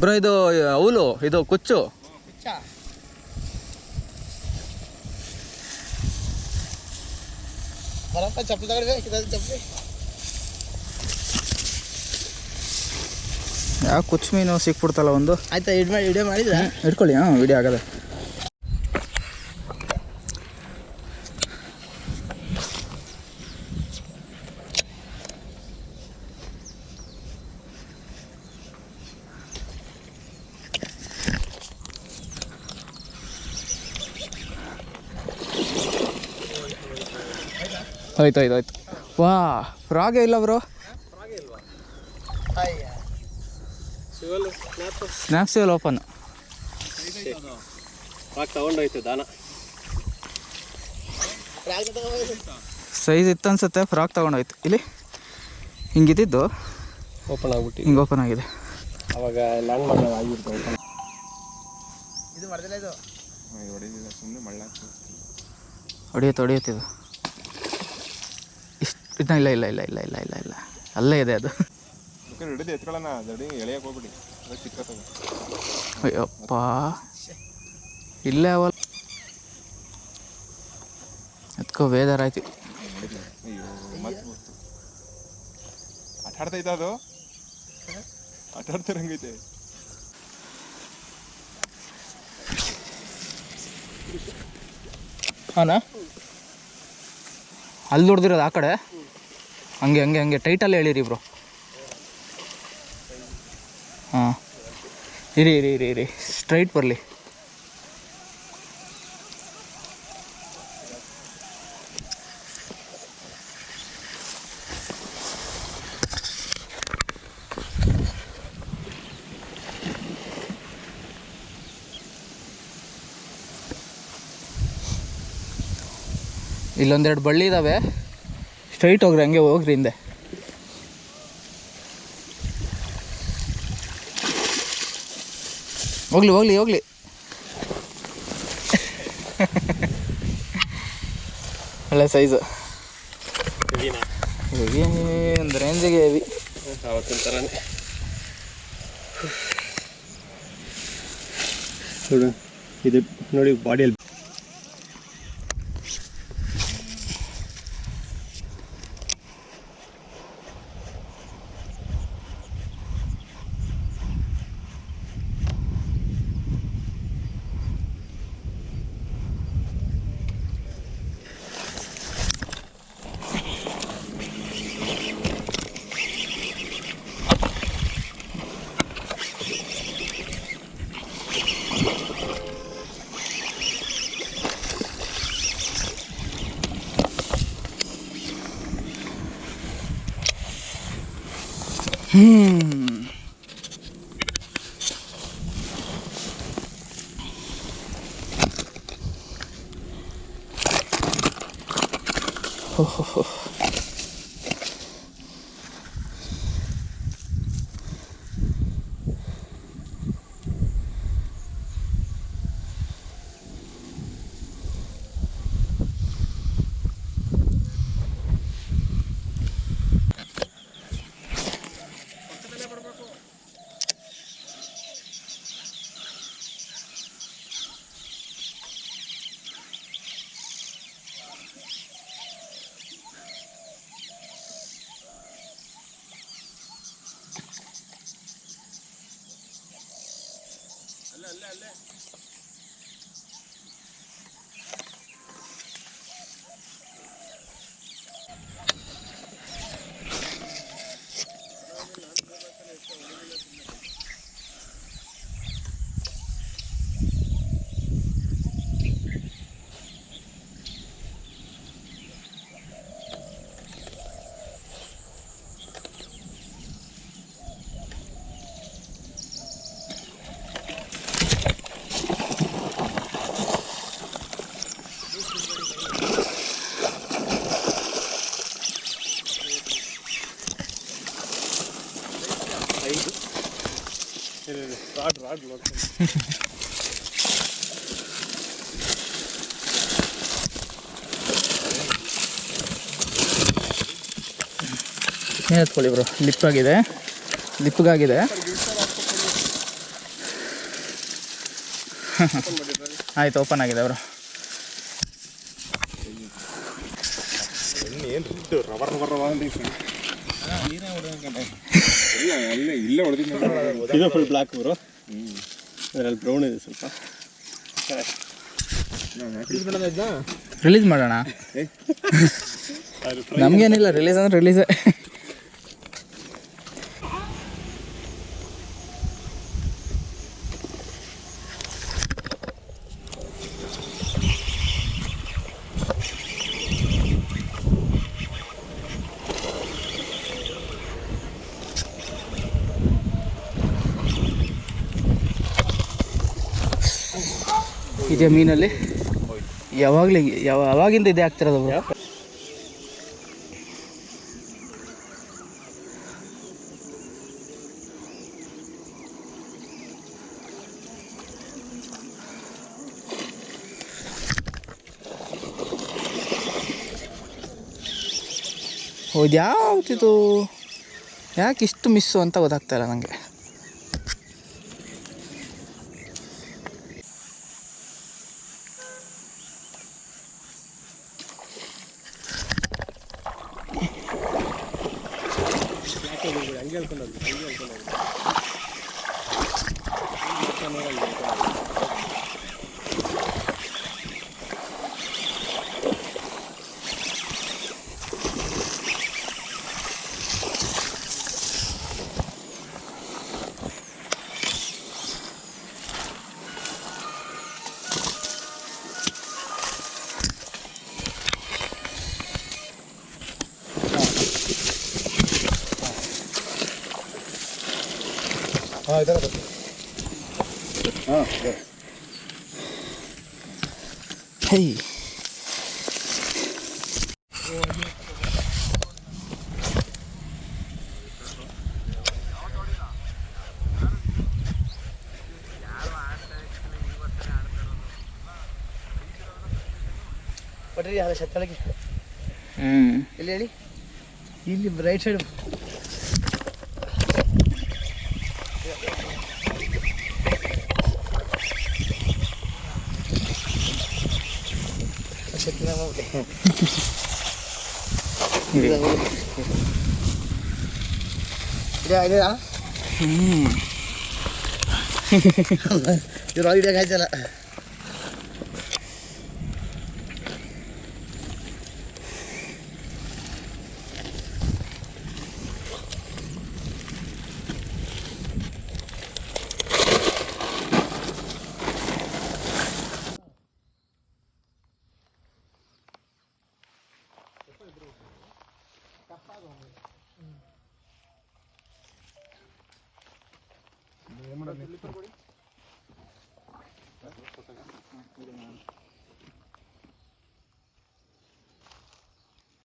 Bro ಇದು ಅವಲು ಇದು ಕುಚ್ಚು. ಕುಚ್ಚಾ? ಚಪ್ಪಲಿ ತಗೊಳ್ಳಿ ಚಪ್ಪಲಿ. ಯಾವ ಕುಚ್ಚು ಮೀನು ಸಿಕ್ಬಿಡ್ತಲ್ಲ ಒಂದು? ಆಯ್ತಾ ಇಡ್ ಮಾಡಿ ವಿಡಿಯೋ ಮಾಡಿದ್ರೆ ಇಟ್ಕೊಳ್ಳಿ ಹಾಂ ವಿಡಿಯೋ ಆಗದೆ. ಆಯ್ತು ಆಯ್ತು ಆಯ್ತು ವಾ ಫ್ರಾಗೇ ಇಲ್ಲ ಬ್ರೋ ಸ್ನ್ಯಾಪ್ಸ್ ಎಲ್ಲ ಓಪನ್ ತಗೊಂಡೋಯ್ತು ದಾನ ಸೈಜ್ ಇತ್ತು ಅನ್ಸುತ್ತೆ ಫ್ರಾಕ್ ತಗೊಂಡೋಯ್ತು. ಇಲ್ಲಿ ಹಿಂಗಿದ್ದು ಓಪನ್ ಆಗ್ಬಿಟ್ಟು. ಹಿಂಗೆ ಓಪನ್ ಆಗಿದೆ. ಅವಾಗ ಲ್ಯಾಂಡ್ ಮಾಡಿದಾಗ ಆಗಿರ್ತವೆ ಇದು ಇದು ಹೊಡಿಯುತ್ತೆ ಸುಮ್ಮನೆ ಇದನ್ನ ಇಲ್ಲ ಇಲ್ಲ ಇಲ್ಲ ಇಲ್ಲ ಇಲ್ಲ ಇಲ್ಲ ಇಲ್ಲ ಅಲ್ಲೇ ಇದೆ ಅದು. ಹಿಡಿದು ಎತ್ಕೊಳ್ಳೋಣ ಜಡಿ ಎಳೆಯಕ್ಕೆ ಹೋಗ್ಬಿಡಿ. ಅಯ್ಯಪ್ಪ. ಇಲ್ಲೇ ಅವಲ್ ಎತ್ಕೋ ಬೇಜಾರಾಯ್ತು ಆಟ ಆಡ್ತೈತ ಅದು? ಆಟ ಆಡ್ತಿರಂಗೈತೆ ಹಾನಾ ಅಲ್ಲಿ ದುಡ್ದಿರೋದು ಆ ಕಡೆ? ಹಂಗೆ ಹಂಗೆ ಹಂಗೆ. ಟೈಟಲ್ಲಿ ಹೇಳಿರಿ ಬ್ರೋ ಹಾಂ. ಇರಿ ಇರಿ ಇರಿ ಇರಿ. ಸ್ಟ್ರೈಟ್ ಬರಲಿ. ಇಲ್ಲೊಂದೆರಡು ಬಳ್ಳಿ ಇದ್ದಾವೆ ಸ್ಟ್ರೈಟ್ ಹೋಗ್ರಿ ಹಂಗೆ ಹೋಗ್ರಿ ಹಿಂದೆ. ಹೋಗ್ಲಿ ಹೋಗ್ಲಿ ಹೋಗ್ಲಿ. ಒಳ್ಳೆ ಸೈಜು ಹೆವಿ ಒಂದು ರೇಂಜಿಗೆ ಹೆವಿ ಅವತ್ತಿನ ಥರನೇ ನೋಡು ಇದು ನೋಡಿ ಬಾಡಿಯಲ್ಲಿ 嗯。അല്ല അല്ലേ ಏನು ಎತ್ಕೊಳ್ಳಿ ಬ್ರೋ? ಲಿಪ್ಪಾಗಿದೆ ಲಿಪ್ಗಾಗಿದೆ. ಆಯ್ತು ಓಪನ್ ಆಗಿದೆ ಅವರು. ಇಲ್ಲ ಹೊಡೆದಿದ್ದು ಇದು ಫುಲ್ ಬ್ಲಾಕ್ ಬ್ರೋ. ಅದರಲ್ಲಿ ಬ್ರೌನ್ ಇದೆ ಸ್ವಲ್ಪ. ರಿಲೀಸ್ ಮಾಡೋಣ. ನಮಗೇನಿಲ್ಲ ರಿಲೀಸ್ ಅಂದ್ರೆ ರಿಲೀಸೇ ಇದೆ ಮೀನಲ್ಲಿ? ಯಾವಾಗಲೇ ಯಾವ ಯಾವಾಗಿಂದ ಇದೇ ಆಗ್ತಿರೋದು ಹೌದು ಯಾವ್ದಿದು ಯಾಕೆ ಇಷ್ಟು ಮಿಸ್ಸು ಅಂತ ಗೊತ್ತಾಗ್ತಾ ಇಲ್ಲ ನನಗೆ ಹಿಂಗೆ ಹೇಳ್ಕೊಂಡು ಹೋಗಿ ಹಿಂಗೆ ಹೇಳ್ಕೊಂಡು ಹೋಗಿ ಹಾಂ ಇದರ ಹಾಂ ಹೈ. ಕೊಡ್ರಿ ಅದ ಶತ್ತಳಿಗೆ ಹ್ಞೂ ಇಲ್ಲಿ ಹೇಳಿ. ಇಲ್ಲಿ ರೈಟ್ ಸೈಡ್ شكلنا مولع لا لا يراوي لك هذا അതുകൊണ്ട് നമ്മുടെ